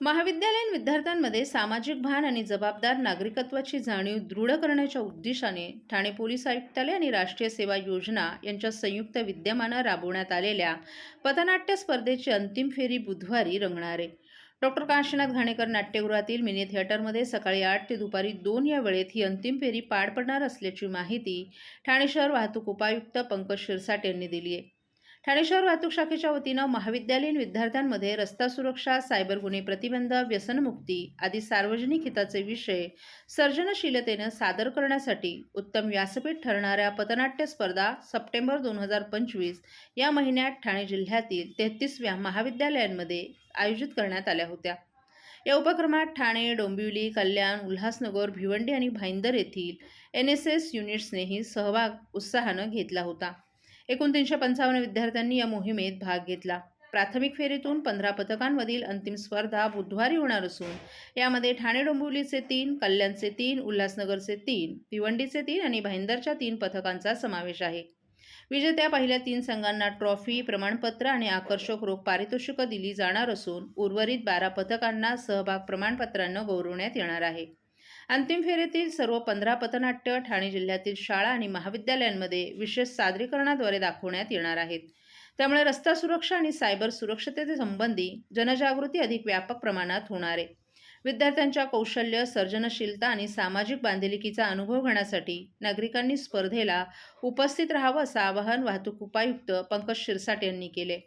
महाविद्यालयीन विद्यार्थ्यांमध्ये सामाजिक भान आणि जबाबदार नागरिकत्वाची जाणीव दृढ करण्याच्या उद्देशाने ठाणे पोलीस आयुक्तालय आणि राष्ट्रीय सेवा योजना यांच्या संयुक्त विद्यमानं राबवण्यात आलेल्या पथनाट्य स्पर्धेची अंतिम फेरी बुधवारी रंगणार आहे. डॉक्टर काशीनाथ घाणेकर नाट्यगृहातील मिनी थिएटरमध्ये सकाळी आठ ते दुपारी दोन या वेळेत ही अंतिम फेरी पार पडणार असल्याची माहिती ठाणे शहर वाहतूक उपायुक्त पंकज शिरसाट यांनी दिली आहे. ठाणे शहर वाहतूक शाखेच्या वतीनं महाविद्यालयीन विद्यार्थ्यांमध्ये रस्ता सुरक्षा सायबर गुन्हे प्रतिबंध व्यसनमुक्ती आदी सार्वजनिक हिताचे विषय सर्जनशीलतेनं सादर करण्यासाठी उत्तम व्यासपीठ ठरणाऱ्या पथनाट्य स्पर्धा सप्टेंबर दोन हजार पंचवीस या महिन्यात ठाणे जिल्ह्यातील तेहतीसव्या महाविद्यालयांमध्ये आयोजित करण्यात आल्या होत्या. या उपक्रमात ठाणे डोंबिवली कल्याण उल्हासनगर भिवंडी आणि भाईंदर येथील एन एस एस युनिट्सनेही सहभाग उत्साहानं घेतला होता. एकूण तीनशे पंचावन्न विद्यार्थ्यांनी या मोहिमेत भाग घेतला. प्राथमिक फेरीतून पंधरा पथकांमधील अंतिम स्पर्धा बुधवारी होणार असून यामध्ये ठाणे डोंबिवलीचे तीन कल्याणचे तीन उल्हासनगरचे तीन भिवंडीचे तीन आणि भाईंदरच्या तीन पथकांचा समावेश आहे. विजेत्या पहिल्या तीन संघांना ट्रॉफी प्रमाणपत्र आणि आकर्षक रोख पारितोषिकं दिली जाणार असून उर्वरित बारा पथकांना सहभाग प्रमाणपत्रांना गौरवण्यात येणार आहे. अंतिम फेरीतील सर्व पंधरा पथनाट्य ठाणे जिल्ह्यातील शाळा आणि महाविद्यालयांमध्ये विशेष सादरीकरणाद्वारे दाखवण्यात येणार आहेत. त्यामुळे रस्ता सुरक्षा आणि सायबर सुरक्षतेचे संबंधी जनजागृती अधिक व्यापक प्रमाणात होणार आहे. विद्यार्थ्यांच्या कौशल्य सर्जनशीलता आणि सामाजिक बांधिलकीचा अनुभव घेण्यासाठी नागरिकांनी स्पर्धेला उपस्थित राहावं असं आवाहन वाहतूक उपायुक्त पंकज शिरसाट यांनी केले.